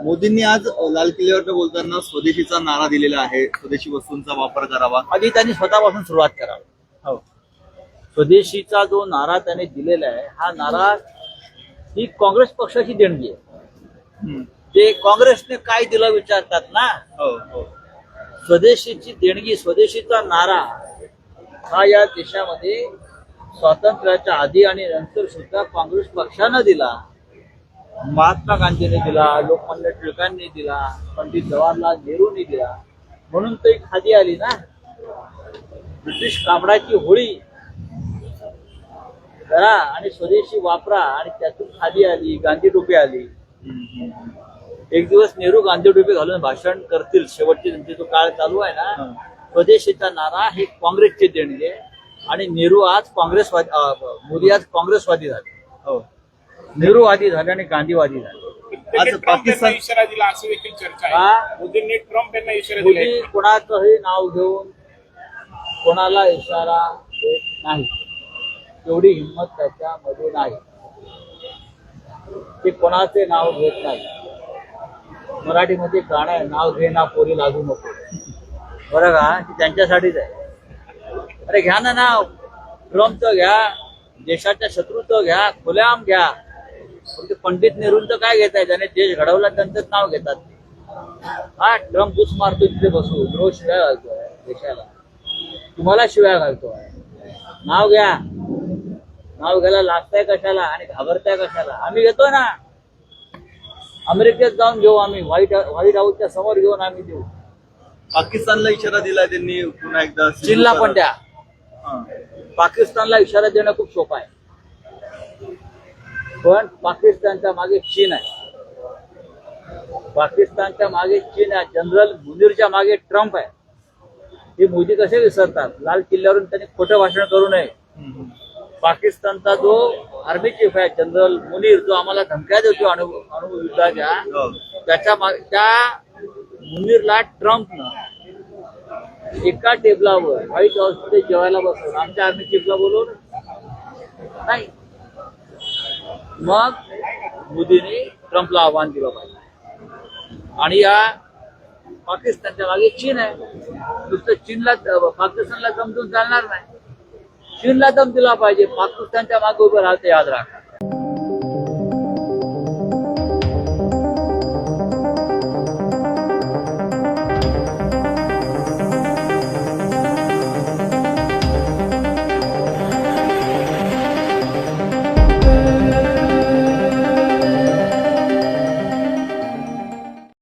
मोदींनी आज लाल किल्ल्यावर बोलताना स्वदेशीचा नारा दिलेला आहे. स्वदेशी वस्तूंचा वापर करावा. आधी त्यांनी स्वतःपासून सुरुवात करावी. हो. स्वदेशीचा जो नारा त्याने दिलेला आहे हा नारा ही काँग्रेस पक्षाची देणगी आहे. ते काँग्रेसने काय दिलं विचारतात ना? हो हो. स्वदेशीची देणगी स्वदेशीचा नारा हा या देशामध्ये स्वातंत्र्याच्या आधी आणि नंतर सुद्धा काँग्रेस पक्षानं दिला. महात्मा गांधीने दिला लोकमान्य टिळकांनी दिला पंडित जवाहरलाल नेहरूंनी दिला. म्हणून तर एक खादी आली ना. ब्रिटिश कापडाची होळी. करा आणि स्वदेशी वापरा आणि त्यातून खादी आली गांधी टोपी आली. एक दिवस नेहरू गांधी टोपी घालून भाषण करतील. शेवटचे त्यांचे जो काळ चालू आहे ना. स्वदेशीचा नारा हे काँग्रेसची देणगी. आणि नेहरू आज काँग्रेसवादी मोदी आज काँग्रेसवादी झाले. हो. नेहरूवादी झाले आणि गांधीवादी झाले. आज पाकिस्तान- इशारा दिला अशी देखील चर्चा हा? आहे मोदींनी ट्रम्प यांना इशारा दिला मोदी कोणाचंही नाव घेऊन कोणाला इशारा देत नाही तेवढी हिंमत त्याच्यामध्ये नाही. ते कोणाचे नाव घेत नाही. मराठीमध्ये गाणं आहे नाव घे ना पोरी लागू नको. बरं का? त्यांच्यासाठीच आहे. अरे घ्या ना नाव. ट्रम्पचं घ्या देशाच्या शत्रूचं घ्या खुल्याम घ्या. पण ते पंडित नेहरूंचं काय घेताय? ज्याने देश घडवला त्यांचंच नाव घेतात. हा ट्रम्प बुस मारतो तिथे बसून रोज शिव्या घालतोय देशाला. तुम्हाला शिव्या घालतोय. नाव घ्या. नाव घ्यायला लागताय कशाला आणि घाबरताय कशाला? आम्ही घेतो ना. अमेरिकेत जाऊन घेऊ आम्ही. व्हाईट व्हाईट हाऊसच्या समोर घेऊन आम्ही देऊ. पाकिस्तानला इशारा दिलाय त्यांनी पुन्हा एकदा. चीनला पण द्या. पाकिस्तानला इशारा देणं खूप सोपं आहे. पण पाकिस्तानच्या मागे चीन आहे. पाकिस्तानच्या मागे चीन आहे. जनरल मुनीरच्या मागे ट्रम्प आहे. हे मोदी कसे विसरतात? लाल किल्ल्यावरून त्यांनी खोटं भाषण करू नये. पाकिस्तानचा जो आर्मी चीफ आहे जनरल मुनीर जो आम्हाला धमक्या देतो अणु अणुयुद्धाच्या हो. त्याच्या माग- त्या मुनीरला ट्रम्पनं एका टेबलावर व्हाईट हाऊसमध्ये जेवायला बसवून आमच्या आर्मी चीफला बोलवून नाही. मग मोदीने ट्रम्पला आव्हान दिलं पाहिजे. आणि या पाकिस्तानच्या मागे चीन आहे. नुसतं चीनला पाकिस्तानला समजून चालणार नाही. चीनला दम दिला पाहिजे. पाकिस्तानच्या मागे उभं राहते याद राख.